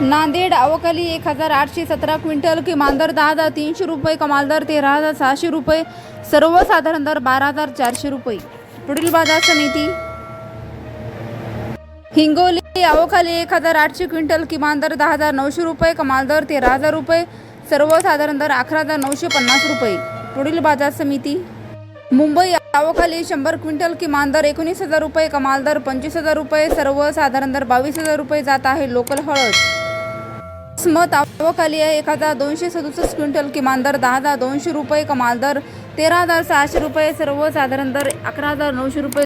नांदेड अवकाली एक हजार आठशे सतरा क्विंटल किमान दर दहा हजार तीनशे रुपये कमाल दर तेरा हजार सहाशे रुपये सर्वसाधारण दर बारा हजार चारशे रुपये. पुढील बाजार समिती. हिंगोली अवकाली एक हजार आठशे क्विंटल किमान दर दहा हजार नऊशे रुपये कमाल दर तेरा हजार रुपये सर्वसाधारण दर अकरा हजार नऊशे पन्नास रुपये. पुढील बाजार समिती. मुंबई अवकाली शंभर क्विंटल किमान दर एकोणीस हजार रुपये कमाल दर पंचवीस हजार रुपये सर्वसाधारण दर बावीस हजार रुपये जात आहे लोकल हळद. मत आवकाली आहे. एक हजार दोनशे सदुसष्ट क्विंटल किमान दर दहा हजार दोनशे रुपये कमाल दर तेरा हजार सहाशे रुपये सर्वसाधारण दर अकरा हजार नऊशे रुपये